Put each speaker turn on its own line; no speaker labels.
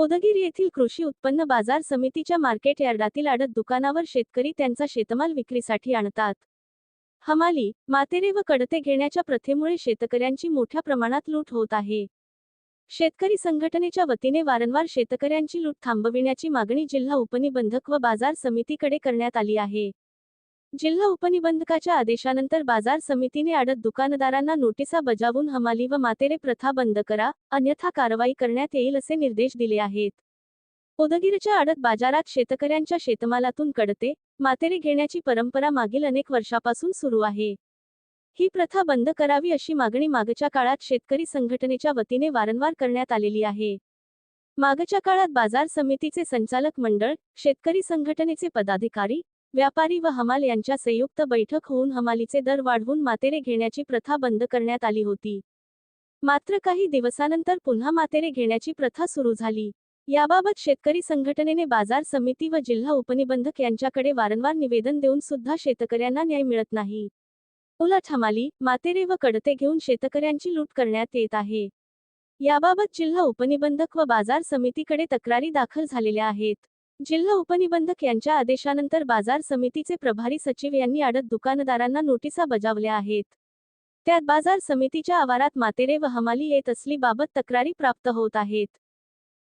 उदगीर येथील कृषी उत्पन्न बाजार समितीच्या मार्केट यार्डातील आडत दुकानावर शेतकरी त्यांचा शेतमाल विक्रीसाठी आणतात. हमाली मातेरे व कडते घेण्याच्या प्रथेमुळे शेतकऱ्यांची मोठ्या प्रमाणात लूट होत आहे. शेतकरी संघटनेच्या वतीने वारंवार शेतकऱ्यांची लूट थांबविण्याची मागणी जिल्हा उपनिबंधक व बाजार समितीकडे करण्यात आली आहे. जिल्हा उपनिबंधकाच्या आदेशानंतर बाजार समितीने आडत दुकानदारांना नोटिसा बजावून हमाली व मातेरे प्रथा बंद करा अन्यथा कारवाई करण्यात येईल असे निर्देश दिले आहेत. उदगीरच्या आडत बाजारात शेतकऱ्यांच्या शेतमालातून कडते मातेरे घेण्याची परंपरा मागील अनेक वर्षापासून सुरू आहे. ही प्रथा बंद करावी अशी मागणी मागच्या काळात शेतकरी संघटनेच्या वतीने वारंवार करण्यात आलेली आहे. मागच्या काळात बाजार समितीचे संचालक मंडळ शेतकरी संघटनेचे पदाधिकारी व्यापारी व हमाल यांच्या संयुक्त बैठक होऊन हमालीचे दर वाढवून मातेरे घेण्याची प्रथा बंद करण्यात आली होती. मात्र काही दिवसानंतर पुन्हा मातेरे घेण्याची प्रथा सुरू झाली. याबाबत शेतकरी संघटनेने बाजार समिती व जिल्हा उपनिबंधक यांच्याकडे वारंवार निवेदन देऊन सुद्धा शेतकऱ्यांना न्याय मिळत नाही. उलट हमाली मातेरे व कडते घेऊन शेतकऱ्यांची लूट करण्यात येत आहे. याबाबत जिल्हा उपनिबंधक व बाजार समितीकडे तक्रारी दाखल झालेल्या आहेत. जिल्हा उपनिबंधक यांच्या आदेशानंतर बाजार समितीचे प्रभारी सचिव यांनी आडत दुकानदारांना नोटिसा बजावल्या आहेत. त्यात बाजार समितीच्या आवारात मातेरे व हमाली येत असली बाबत तक्रारी प्राप्त होत आहेत.